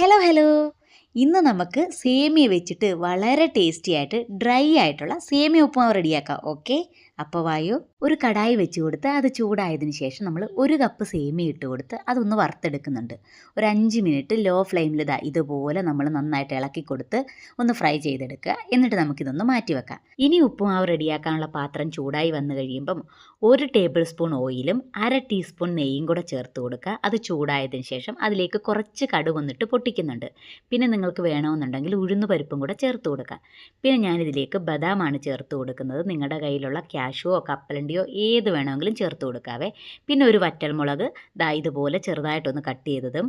Hello hello ഇന്ന് നമുക്ക് സേമിയ വെച്ചിട്ട് വളരെ ടേസ്റ്റി ആയിട്ട് ഡ്രൈ ആയിട്ടുള്ള സേമിയ ഉപ്പുമാവ് റെഡിയാക്കാം ഓക്കെ അപ്പോൾ വായു ഒരു കടായി വെച്ച് കൊടുത്ത് അത് ചൂടായതിന് ശേഷം നമ്മൾ ഒരു കപ്പ് സേമി ഇട്ട് കൊടുത്ത് അതൊന്ന് വറുത്തെടുക്കുന്നുണ്ട്. ഒരു അഞ്ച് മിനിറ്റ് ലോ ഫ്ലെയിമിൽ ഇതാ ഇതുപോലെ നമ്മൾ നന്നായിട്ട് ഇളക്കി കൊടുത്ത് ഒന്ന് ഫ്രൈ ചെയ്തെടുക്കുക. എന്നിട്ട് നമുക്കിതൊന്ന് മാറ്റി വെക്കാം. ഇനി ഉപ്പുമാവ് റെഡിയാക്കാനുള്ള പാത്രം ചൂടായി വന്നു കഴിയുമ്പം ഒരു ടേബിൾ സ്പൂൺ ഓയിലും അര ടീസ്പൂൺ നെയ്യും കൂടെ ചേർത്ത് കൊടുക്കുക. അത് ചൂടായതിന് ശേഷം അതിലേക്ക് കുറച്ച് കടു വന്നിട്ട് പൊട്ടിക്കുന്നുണ്ട്. പിന്നെ നിങ്ങൾക്ക് വേണമെന്നുണ്ടെങ്കിൽ ഉഴുന്ന് പരിപ്പും കൂടെ ചേർത്ത് കൊടുക്കാം. പിന്നെ ഞാനിതിലേക്ക് ബദാമാണ് ചേർത്ത് കൊടുക്കുന്നത്. നിങ്ങളുടെ കയ്യിലുള്ള ക്യാഷുവോ കപ്പലണ്ടിയോ ഏത് വേണമെങ്കിലും ചേർത്ത് കൊടുക്കാവേ. പിന്നെ ഒരു വറ്റൽമുളക് ദാ ഇതുപോലെ ചെറുതായിട്ടൊന്ന് കട്ട് ചെയ്തതും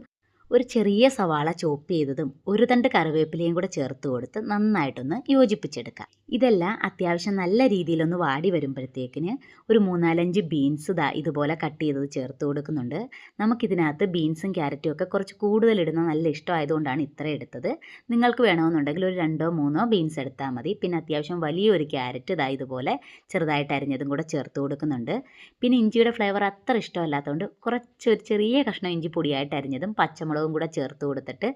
ഒരു ചെറിയ സവാള ചോപ്പ് ചെയ്തതും ഒരു തണ്ട് കറിവേപ്പിലയും കൂടെ ചേർത്ത് കൊടുത്ത് നന്നായിട്ടൊന്ന് യോജിപ്പിച്ചെടുക്കുക ഇതെല്ലാം അത്യാവശ്യം നല്ല രീതിയിലൊന്ന് വാടി വരുമ്പോഴത്തേക്കിന് ഒരു മൂന്നാലഞ്ച് ബീൻസ് ദാ ഇതുപോലെ കട്ട് ചെയ്തത് ചേർത്ത് കൊടുക്കുന്നുണ്ട്. നമുക്കിതിനകത്ത് ബീൻസും ക്യാരറ്റും ഒക്കെ കുറച്ച് കൂടുതൽ ഇടുന്ന നല്ല ഇഷ്ടമായതുകൊണ്ടാണ് ഇത്ര എടുത്തത്. നിങ്ങൾക്ക് വേണമെന്നുണ്ടെങ്കിൽ ഒരു രണ്ടോ മൂന്നോ ബീൻസ് എടുത്താൽ മതി. പിന്നെ അത്യാവശ്യം വലിയൊരു ക്യാരറ്റ് ഇതാ ഇതുപോലെ ചെറുതായിട്ട് അരിഞ്ഞതും കൂടെ ചേർത്ത് കൊടുക്കുന്നുണ്ട്. പിന്നെ ഇഞ്ചിയുടെ ഫ്ലേവർ അത്ര ഇഷ്ടമല്ലാത്തതുകൊണ്ട് കുറച്ച് ഒരു ചെറിയ കഷ്ണം ഇഞ്ചി പൊടിയായിട്ട് അരിഞ്ഞതും പച്ചമുളകും കൂടെ ചേർത്ത് കൊടുത്തിട്ട്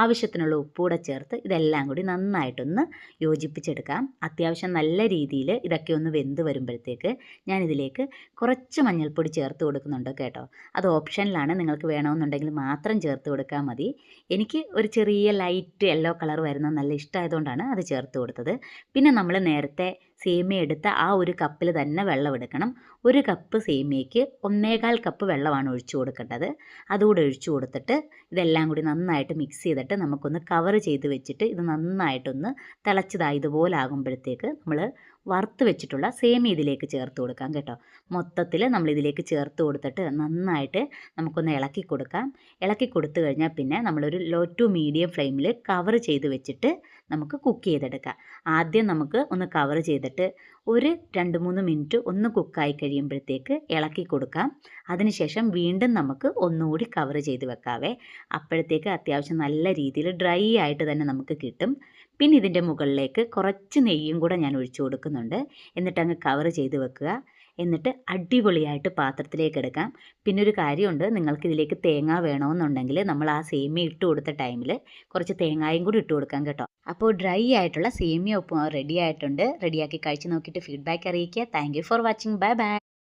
ആവശ്യത്തിനുള്ള ഉപ്പ് കൂടെ ചേർത്ത് ഇതെല്ലാം കൂടി നന്നായിട്ടൊന്ന് യോജിപ്പിച്ചെടുക്കാം. അത്യാവശ്യം നല്ല രീതിയിൽ ഇതൊക്കെ ഒന്ന് വെന്ത് വരുമ്പോഴത്തേക്ക് ഞാനിതിലേക്ക് കുറച്ച് മഞ്ഞൾപ്പൊടി ചേർത്ത് കൊടുക്കുന്നുണ്ട് കേട്ടോ. അത് ഓപ്ഷനിലാണ്. നിങ്ങൾക്ക് വേണമെന്നുണ്ടെങ്കിൽ മാത്രം ചേർത്ത് കൊടുക്കാൻ മതി. എനിക്ക് ഒരു ചെറിയ ലൈറ്റ് യെല്ലോ കളർ വരുന്ന നല്ല ഇഷ്ടമായതുകൊണ്ടാണ് അത് ചേർത്ത് കൊടുത്തത്. പിന്നെ നമ്മൾ നേരത്തെ സേമിയ എടുത്ത ആ ഒരു കപ്പിൽ തന്നെ വെള്ളം എടുക്കണം. ഒരു കപ്പ് സേമിയയ്ക്ക് ഒന്നേകാൽ കപ്പ് വെള്ളമാണ് ഒഴിച്ചു കൊടുക്കേണ്ടത്. അതുകൂടെ ഒഴിച്ചു കൊടുത്തിട്ട് ഇതെല്ലാം കൂടി നന്നായിട്ട് മിക്സ് ചെയ്തിട്ട് നമുക്കൊന്ന് കവർ ചെയ്ത് വെച്ചിട്ട് ഇത് നന്നായിട്ടൊന്ന് തിളച്ചതായി ഇതുപോലെ ആകുമ്പോഴത്തേക്ക് നമ്മൾ വറുത്ത് വെച്ചിട്ടുള്ള സേമിയ ഇതിലേക്ക് ചേർത്ത് കൊടുക്കാം കേട്ടോ. മൊത്തത്തിൽ നമ്മൾ ഇതിലേക്ക് ചേർത്ത് കൊടുത്തിട്ട് നന്നായിട്ട് നമുക്കൊന്ന് ഇളക്കി കൊടുക്കാം. ഇളക്കി കൊടുത്തു കഴിഞ്ഞാൽ പിന്നെ നമ്മളൊരു ലോ ടു മീഡിയം ഫ്ലെയിമിൽ കവർ ചെയ്ത് വെച്ചിട്ട് നമുക്ക് കുക്ക് ചെയ്തെടുക്കാം. ആദ്യം നമുക്ക് ഒന്ന് കവർ ചെയ്തിട്ട് ഒരു രണ്ട് മൂന്ന് മിനിറ്റ് ഒന്ന് കുക്കായി കഴിയുമ്പോഴത്തേക്ക് ഇളക്കി കൊടുക്കാം. അതിനുശേഷം വീണ്ടും നമുക്ക് ഒന്നുകൂടി കവർ ചെയ്ത് വെക്കാവേ. അപ്പോഴത്തേക്ക് അത്യാവശ്യം നല്ല രീതിയിൽ ഡ്രൈ ആയിട്ട് തന്നെ നമുക്ക് കിട്ടും. പിന്നെ ഇതിന്റെ മുകളിലേക്ക് കുറച്ച് നെയ്യും കൂടെ ഞാൻ ഒഴിച്ചു കൊടുക്കുന്നുണ്ട്. എന്നിട്ട് അങ്ങ് കവർ ചെയ്ത് വെക്കുക. എന്നിട്ട് അടിപൊളിയായിട്ട് പാത്രത്തിലേക്ക് എടുക്കാം. പിന്നെ ഒരു കാര്യമുണ്ട് നിങ്ങൾക്ക് ഇതിലേക്ക് തേങ്ങ വേണമെന്നുണ്ടെങ്കിൽ നമ്മൾ ആ സേമിയ ഇട്ട് കൊടുത്ത ടൈമിൽ കുറച്ച് തേങ്ങായും കൂടി ഇട്ട് കൊടുക്കാം കേട്ടോ. അപ്പോൾ ഡ്രൈ ആയിട്ടുള്ള സേമിയ ഒപ്പം റെഡി ആയിട്ടുണ്ട്. റെഡിയാക്കി കഴിച്ച് നോക്കിയിട്ട് ഫീഡ്ബാക്ക് അറിയിക്കുക. Thank for watching. Bye bye.